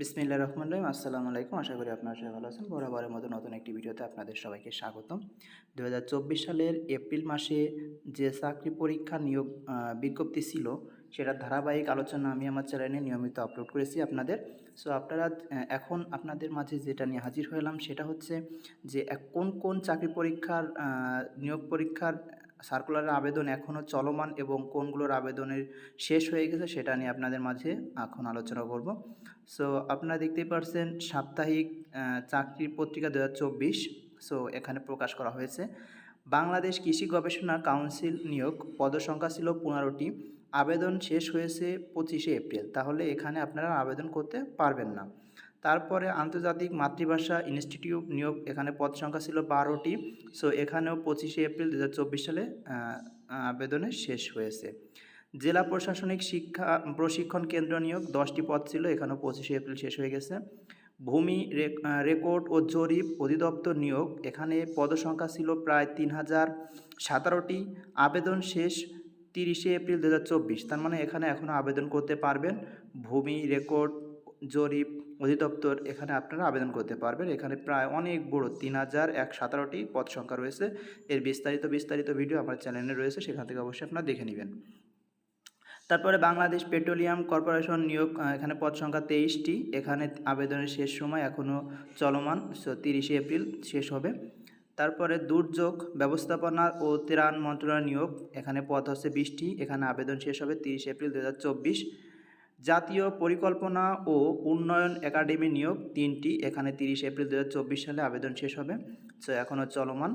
বিসমিল্লা রহমান রহিম। আসসালামু আলাইকুম। আশা করি আপনারা সবাই ভালো আছেন। বরাবরের মতো নতুন একটি ভিডিওতে আপনাদের সবাইকে স্বাগতম। দু হাজার চব্বিশ সালের এপ্রিল মাসে যে চাকরি পরীক্ষা নিয়োগ বিজ্ঞপ্তি ছিল সেটার ধারাবাহিক আলোচনা আমি আমার চ্যানেলে নিয়মিত আপলোড করেছি আপনাদের। সো আপনারা এখন আপনাদের মাঝে যেটা নিয়ে হাজির হলাম, সেটা হচ্ছে যে, কোন কোন চাকরি পরীক্ষার নিয়োগ পরীক্ষার সার্কুলারের আবেদন এখনও চলমান এবং কোনগুলোর আবেদনের শেষ হয়ে গেছে সেটা নিয়ে আপনাদের মাঝে এখন আলোচনা করব। সো আপনারা দেখতেই পারছেন সাপ্তাহিক চাকরির পত্রিকা দু হাজার চব্বিশ সো এখানে প্রকাশ করা হয়েছে। বাংলাদেশ কৃষি গবেষণা কাউন্সিল নিয়োগ, পদসংখ্যা ছিল পনেরোটি, আবেদন শেষ হয়েছে পঁচিশে এপ্রিল, তাহলে এখানে আপনারা আবেদন করতে পারবেন না। তারপরে আন্তর্জাতিক মাতৃভাষা ইনস্টিটিউট নিয়োগ এখানে পদ সংখ্যা ছিল বারোটি। সো এখানেও পঁচিশে এপ্রিল দু হাজার চব্বিশ সালে আহ, আবেদনে শেষ হয়েছে। জেলা প্রশাসনিক শিক্ষা প্রশিক্ষণ কেন্দ্র নিয়োগ দশটি পদ ছিল এখানেও পঁচিশে এপ্রিল শেষ হয়ে গেছে। ভূমি রেকর্ড ও জরিপ অধিদপ্তর নিয়োগ এখানে পদসংখ্যা ছিল প্রায় তিন হাজার সতেরোটি। আবেদন শেষ তিরিশে এপ্রিল দু হাজার চব্বিশ তার মানে এখানে এখনও আবেদন করতে পারবেন। ভূমি রেকর্ড জরিপ অধিদপ্তর এখানে আপনারা আবেদন করতে পারবেন। এখানে প্রায় অনেক বড় তিন হাজার এক সতেরোটি পদ সংখ্যা রয়েছে। এর বিস্তারিত বিস্তারিত ভিডিও আমার চ্যানেলে রয়েছে, সেখান থেকে অবশ্যই আপনারা দেখে নেবেন। তারপরে বাংলাদেশ পেট্রোলিয়াম কর্পোরেশন নিয়োগ এখানে পদ সংখ্যা তেইশটি। এখানে আবেদনের শেষ সময় এখনও চলমান তিরিশে এপ্রিল শেষ হবে। তারপরে দুর্যোগ ব্যবস্থাপনা ও ত্রাণ মন্ত্রণালয় নিয়োগ, এখানে পদ হচ্ছে বিশটি। এখানে আবেদন শেষ হবে তিরিশে এপ্রিল দু হাজার চব্বিশ। জাতীয় পরিকল্পনা ও উন্নয়ন একাডেমি নিয়োগ তিনটি, এখানে তিরিশ এপ্রিল দু হাজার চব্বিশ সালে আবেদন শেষ হবে। সো এখনও চলমান।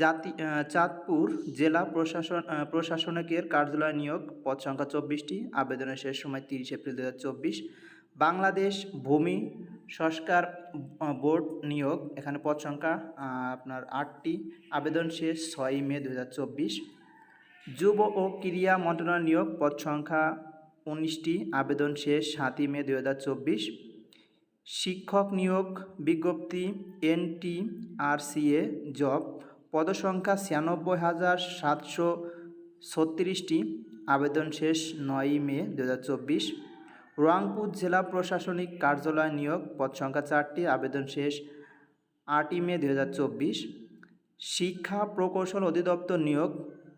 জাতি চাঁদপুর জেলা প্রশাসন প্রশাসনিকের কার্যালয় নিয়োগ, পদ সংখ্যা চব্বিশটি, আবেদনের শেষ সময় তিরিশ এপ্রিল দু হাজার চব্বিশ। বাংলাদেশ ভূমি সংস্কার বোর্ড নিয়োগ, এখানে পদ সংখ্যা আপনার আটটি, আবেদন শেষ ছয়ই মে দু হাজার চব্বিশ। যুব ও ক্রীড়া মন্ত্রণালয় নিয়োগ, পদ সংখ্যা উনিশটি আবেদন শেষ, সাতই মে দু হাজার চব্বিশ। শিক্ষক নিয়োগ বিজ্ঞপ্তি এনটি আর সিএ জব, পদসংখ্যা ছিয়ানব্বই হাজার সাতশো ছত্রিশটি, আবেদন শেষ নয়ই মে দু হাজার চব্বিশ। রংপুর জেলা প্রশাসনিক কার্যালয় নিয়োগ পদ সংখ্যা চারটি, আবেদন শেষ আটই মে দু হাজার চব্বিশ। শিক্ষা প্রকৌশল অধিদপ্তর নিয়োগ,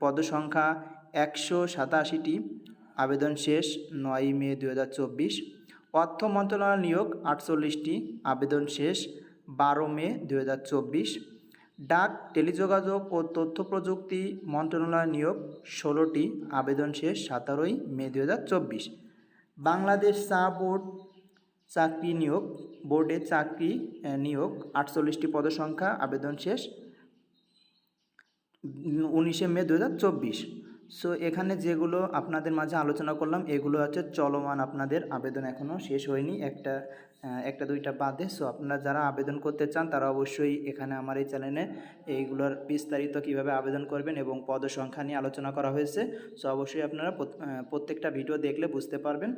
পদসংখ্যা একশো সাতাশিটি আবেদন শেষ নয়ই মে দু হাজার চব্বিশ। অর্থ মন্ত্রণালয় নিয়োগ আটচল্লিশটি, আবেদন শেষ বারো মে দু হাজার চব্বিশ। ডাক, টেলিযোগাযোগ ও তথ্য প্রযুক্তি মন্ত্রণালয় নিয়োগ ষোলোটি, আবেদন শেষ সতেরোই মে দু হাজার চব্বিশ। বাংলাদেশ চা বোর্ড চাকরি নিয়োগ, বোর্ডে চাকরি নিয়োগ আটচল্লিশটি পদসংখ্যা, আবেদন শেষ উনিশে মে দু হাজার চব্বিশ। সো এখানে যেগুলো আপনাদের মাঝে আলোচনা করলাম, এগুলো হচ্ছে চলমান আপনাদের আবেদন এখনও শেষ হয়নি। একটা একটা দুইটা বাদে। সো আপনারা যারা আবেদন করতে চান, তারা অবশ্যই এখানে আমার এই চ্যানেলে এইগুলোর বিস্তারিত কীভাবে আবেদন করবেন এবং পদ সংখ্যা নিয়ে আলোচনা করা হয়েছে। সো অবশ্যই আপনারা প্রত্যেকটা ভিডিও দেখলে বুঝতে পারবেন।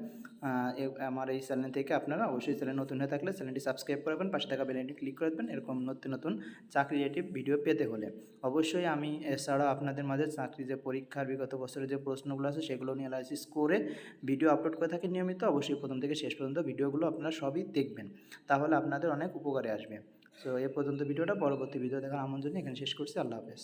আমার এই চ্যানেল থেকে আপনারা অবশ্যই চ্যানেল নতুন হয়ে থাকলে চ্যানেলটি সাবস্ক্রাইব করবেন পাশে থাকা বেলাইনটি ক্লিক করে দেবেন এরকম নতুন নতুন চাকরি রিলেটিভ ভিডিও পেতে হলে। অবশ্যই আমি এছাড়াও আপনাদের মাঝে চাকরি যে পরীক্ষার বিগত বছরের যে প্রশ্নগুলো আছে, সেগুলো নিয়ে অ্যানালাইসিস করে ভিডিও আপলোড করে থাকি নিয়মিত। অবশ্যই প্রথম থেকে শেষ পর্যন্ত ভিডিওগুলো আপনারা সবই দেখবেন। তাহলে আপনাদের অনেক উপকারে আসবে। সো এ পর্যন্ত ভিডিওটা, পরবর্তী ভিডিও দেখার আমন্ত্রণ এখানে শেষ করছি। আল্লাহ হাফেজ।